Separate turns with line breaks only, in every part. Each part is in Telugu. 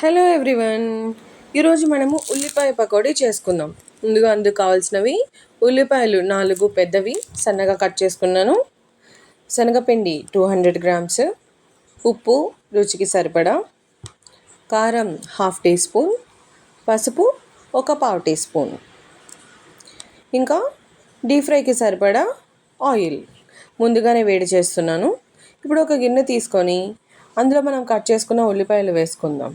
హలో ఎవ్రీవన్ ఈరోజు మనము ఉల్లిపాయ పకోడీ చేసుకుందాం. ముందుగా అందుకు కావాల్సినవి ఉల్లిపాయలు నాలుగు పెద్దవి సన్నగా కట్ చేసుకున్నాను. శనగపిండి టూ హండ్రెడ్ గ్రామ్స్ ఉప్పు రుచికి సరిపడా కారం హాఫ్ టీ స్పూన్ పసుపు ఒక పావు టీ స్పూన్ ఇంకా డీప్ ఫ్రైకి సరిపడా ఆయిల్ ముందుగానే వేడి చేస్తున్నాను. ఇప్పుడు ఒక గిన్నె తీసుకొని అందులో మనం కట్ చేసుకున్న ఉల్లిపాయలు వేసుకుందాం.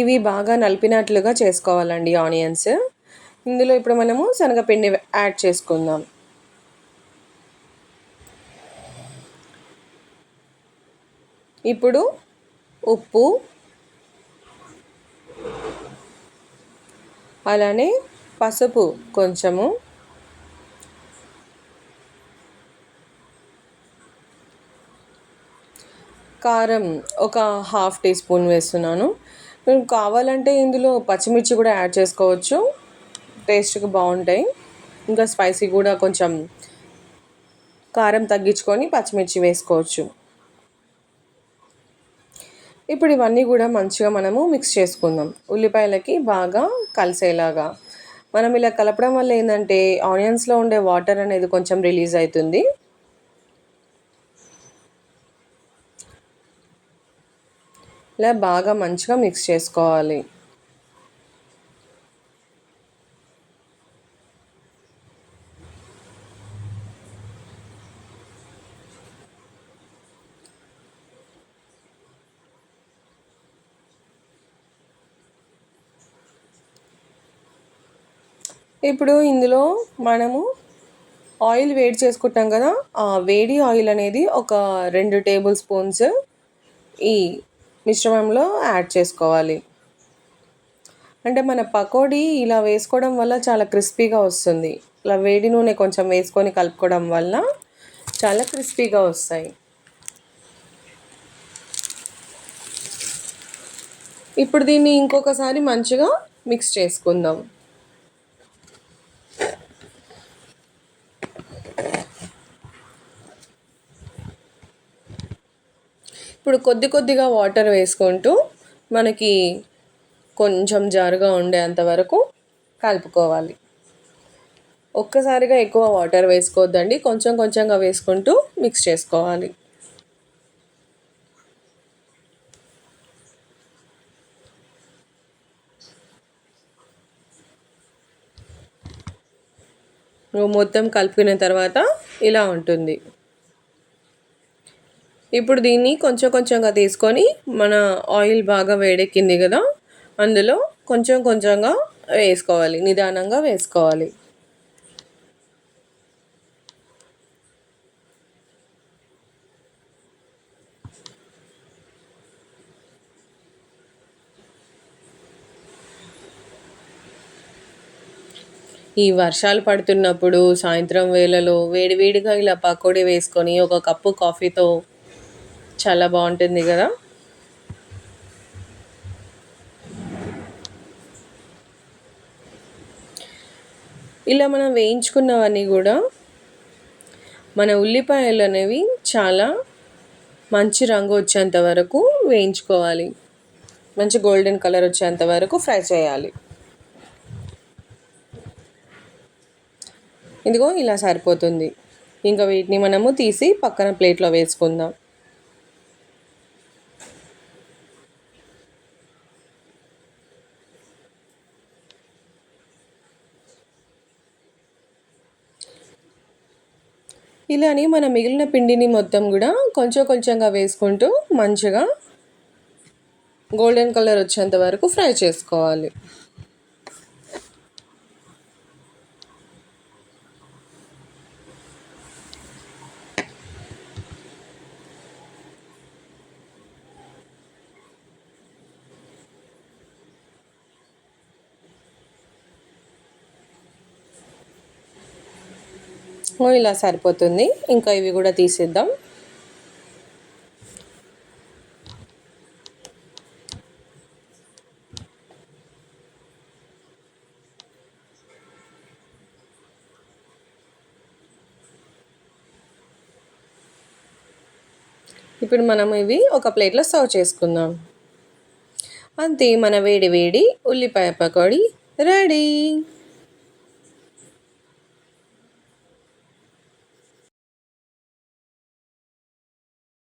ఇవి బాగా నలిపినట్లుగా చేసుకోవాలండి ఆనియన్స్. ఇందులో ఇప్పుడు మనము శనగపిండి యాడ్ చేసుకుందాం. ఇప్పుడు ఉప్పు అలానే పసుపు కొంచెము కారం ఒక హాఫ్ టీ స్పూన్ వేస్తున్నాను. కావాలంటే ఇందులో పచ్చిమిర్చి కూడా యాడ్ చేసుకోవచ్చు. టేస్ట్కి బాగుంటాయి. ఇంకా స్పైసీ కూడా కొంచెం కారం తగ్గించుకొని పచ్చిమిర్చి వేసుకోవచ్చు. ఇప్పుడు ఇవన్నీ కూడా మంచిగా మనము మిక్స్ చేసుకుందాం. ఉల్లిపాయలకి బాగా కలిసేలాగా. మనం ఇలా కలపడం వల్ల ఏంటంటే ఆనియన్స్లో ఉండే వాటర్ అనేది కొంచెం రిలీజ్ అవుతుంది. ఇలా బాగా మంచిగా మిక్స్ చేసుకోవాలి. ఇప్పుడు ఇందులో మనము ఆయిల్ వేడి చేసుకుంటాం కదా ఆ వేడి ఆయిల్ అనేది ఒక రెండు టేబుల్ స్పూన్స్ ఈ మిశ్రమంలో యాడ్ చేసుకోవాలి. అంటే మన పకోడీ ఇలా వేసుకోవడం వల్ల చాలా క్రిస్పీగా వస్తుంది. ఇలా వేడి నూనె కొంచెం వేసుకొని కలుపుకోవడం వల్ల చాలా క్రిస్పీగా వస్తాయి. ఇప్పుడు దీన్ని ఇంకొకసారి మంచిగా మిక్స్ చేసుకుందాం. ఇప్పుడు కొద్ది కొద్దిగా వాటర్ వేసుకుంటూ మనకి కొంచెం జారుగా ఉండేంత వరకు కలుపుకోవాలి. ఒక్కసారిగా ఎక్కువ వాటర్ వేసుకోవద్దండి. కొంచెం కొంచెంగా వేసుకుంటూ మిక్స్ చేసుకోవాలి. మొత్తం కలుపుకున్న తర్వాత ఇలా ఉంటుంది. ఇప్పుడు దీన్ని కొంచెం కొంచెంగా తీసుకొని మన ఆయిల్ బాగా వేడెక్కింది కదా అందులో కొంచెం కొంచెంగా వేసుకోవాలి నిదానంగా వేసుకోవాలి. ఈ వర్షాలు పడుతున్నప్పుడు సాయంత్రం వేళలో వేడివేడిగా ఇలా పకోడీ వేసుకొని ఒక కప్పు కాఫీతో చాలా బాగుంటుంది కదా. ఇలా మనం వేయించుకున్నవన్నీ కూడా మన ఉల్లిపాయలు అనేవి చాలా మంచి రంగు వచ్చేంత వరకు వేయించుకోవాలి. మంచి గోల్డెన్ కలర్ వచ్చేంత వరకు ఫ్రై చేయాలి. ఇదిగో ఇలా సరిపోతుంది. ఇంకా వీటిని మనము తీసి పక్కన ప్లేట్లో వేసుకుందాం. ఇలానే మన మిగిలిన పిండిని మొత్తం కూడా కొంచెం కొంచెంగా వేసుకుంటూ మంచిగా గోల్డెన్ కలర్ వచ్చేంత వరకు ఫ్రై చేసుకోవాలి. ఇలా సరిపోతుంది. ఇంకా ఇవి కూడా తీసేద్దాం. ఇప్పుడు మనం ఇవి ఒక ప్లేట్లో సర్వ్ చేసుకుందాం. అంతే మన వేడి వేడి ఉల్లిపాయ పకోడీ రెడీ.